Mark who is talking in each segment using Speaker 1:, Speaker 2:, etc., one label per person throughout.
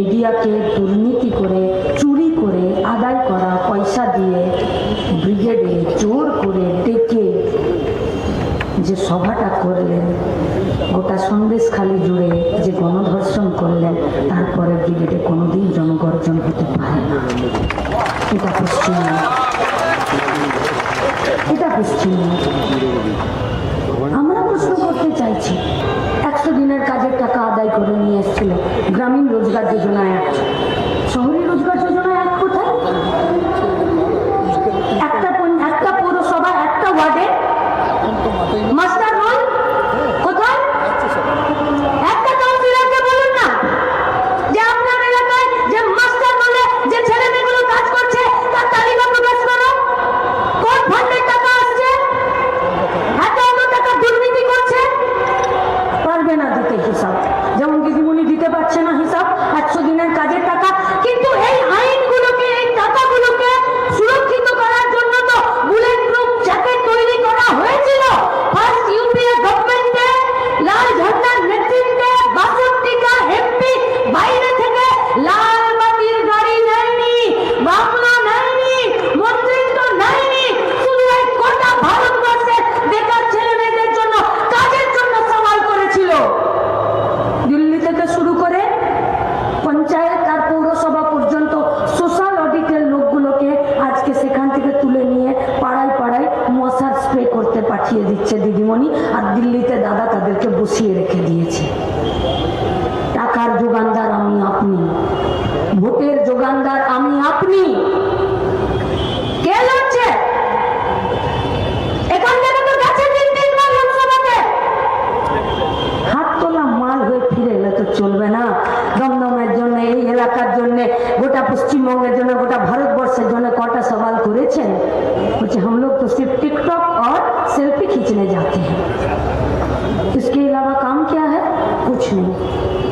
Speaker 1: মিডিয়াকে দুর্নীতি করে, চুরি করে, আদায় করা পয়সা দিয়ে ব্রিগেডে জোর করে ডেকে যে সভাটা করলেন, গোটা সন্দেশ খালি জুড়ে যে গণধর্ষণ করলেন, তারপরে ব্রিগেডে কোনোদিন জনগর্জন হতে পারে না। এটা পশ্চিমবঙ্গ। এটা পশ্চিমবঙ্গ। রোজগার যোজনা data del tuo bussiere che dici. জন্য গোটা পশ্চিমবঙ্গের জন্য গোটা ভারতবর্ষের জন্য কটা সওয়াল করেছেন বলছে हम लोग तो सिर्फ़ टिकटॉक और सेल्फी खींचने जाते हैं इसके अलावा काम क्या है कुछ नहीं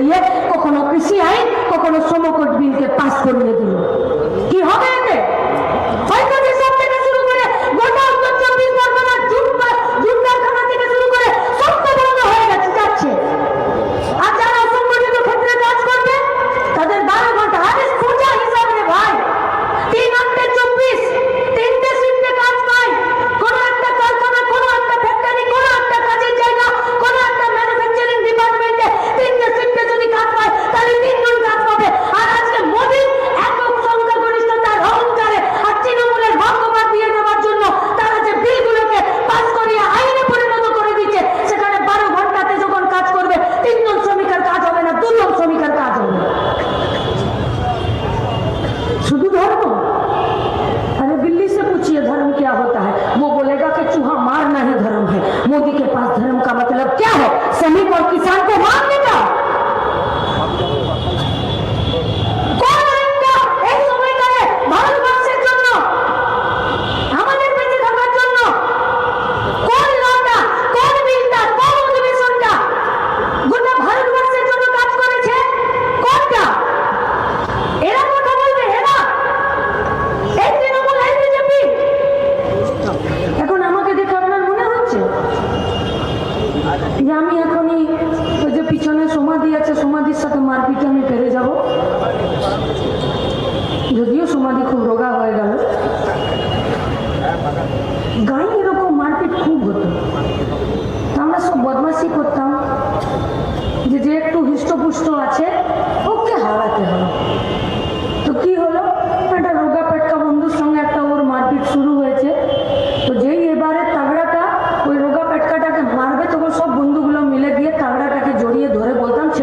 Speaker 1: দিয়ে কখনো কৃষি আইন কখনো শ্রম কোড বিলকে পাস করিয়ে দিল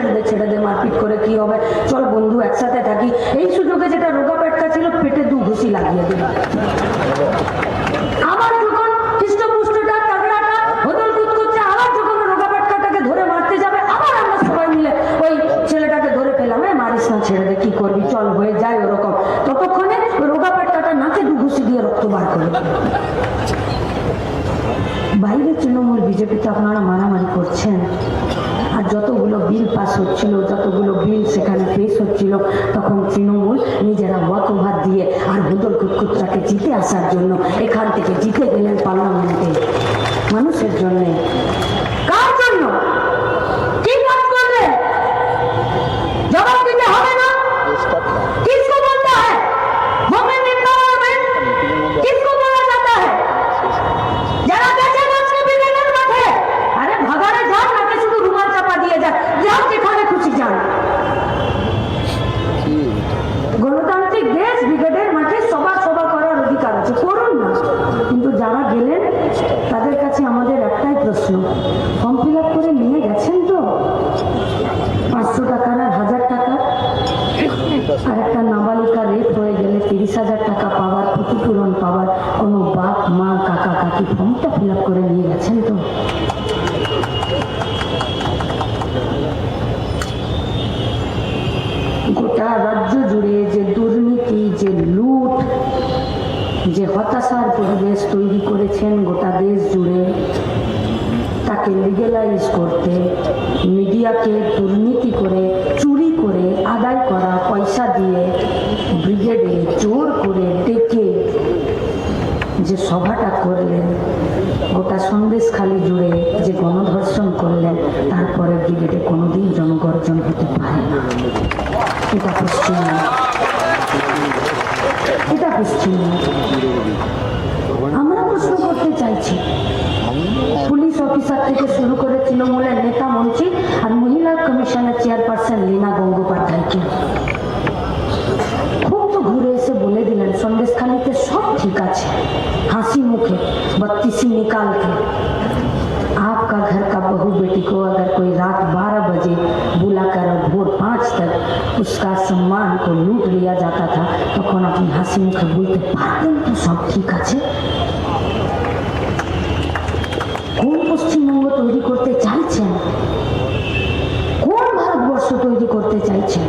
Speaker 1: ছেলেদের ছেলেদের মারপিট করে কি হবে? চল বন্ধু, একসাথে থাকি। এই সুযোগে যেটা রোগা পেটকা ছিল, পেটে দু ঘুষি লাগিয়ে দিল। নাকে দু ঘুষি দিয়ে রক্ত বার বাইরে তৃণমূল বিজেপিতে আপনারা মারামারি করছেন। বিল পাস হচ্ছিল, যতগুলো বিল সেখানে পেশ হচ্ছিল, তখন তৃণমূল নিজেরা ওয়াকভার দিয়ে আর ভুতল কুটকুটটাকে জিতে আসার জন্য এখান থেকে জিতে গেলেন পার্লামেন্টে। মানুষের জন্য খুশি যান গণতান্ত্রিক দেশ ব্রিগেডের মাঠে সভা সভা করার অধিকার আছে। করুন না। কিন্তু যারা গেলেন তাদের কাছে আমাদের একটাই প্রশ্ন। ফর্ম ফিল আপ করে নিয়ে গেছেন তো? পাঁচশো টাকার আর হাজার টাকা আর একটা নাবালিকা রেপ হয়ে গেলে তিরিশ হাজার টাকা পাওয়ার ক্ষতিপূরণ পাওয়ার কোনো বাপ মা কাকা কাকি ফর্মটা ফিল আপ করে নিয়ে গেছেন তো গোটা রাজ্য জুড়ে যে দুর্নীতি যে লুট, যে হতাশার পরিবেশ তৈরি করেছেন গোটা দেশ জুড়ে, তাকে লিগেলাইজ করতে মিডিয়াকে দুর্নীতি করে, চুরি করে, আদায় করা পয়সা দিয়ে ব্রিগেডে জোর করে ডেকে যে সভাটা করলেন, গোটা সন্দেশখালি জুড়ে যে গণধর্ষণ করলেন, তারপরে ব্রিগেডে কোনোদিন জনগর্জন হতে পারে না। এটা পশ্চিমবঙ্গ। সন্দেশখালিতে সব ঠিক আছে হাসি मुखे बत्तीसी निकाल के आपका घर का बहू बेटी को अगर कोई रात 12 बजे बुलाकर और भोर पाँच तक उसका सम्मान को लूट लिया जाता था তখন আপনি হাসি মুখে বলতে পারতেন তো সব ঠিক আছে কোন পশ্চিমবঙ্গ তৈরি করতে চাইছেন কোন ভারতবর্ষ তৈরি করতে চাইছেন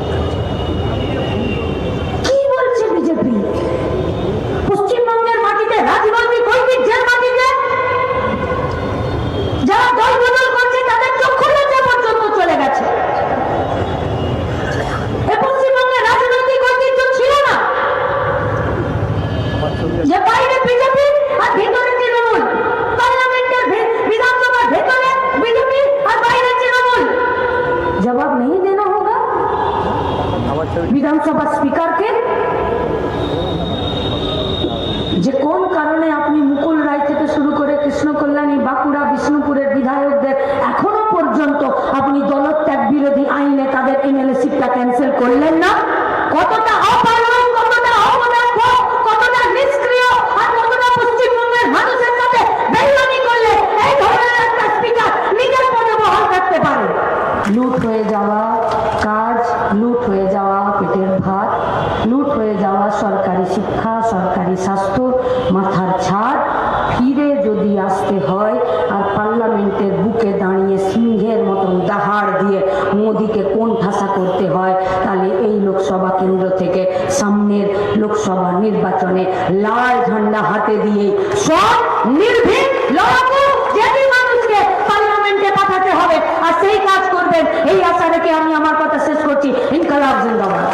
Speaker 1: ময়দানে লাল ঝান্ডা হাতে দিয়ে সব নির্ভীক লড়াকু জেদি মানুষকে পার্লামেন্টে পাঠাতে হবে। আর সেই কাজ করবেন, এই আশা রেখে আমি আমার কথা শেষ করছি। ইনকালাব জিন্দাবাদ।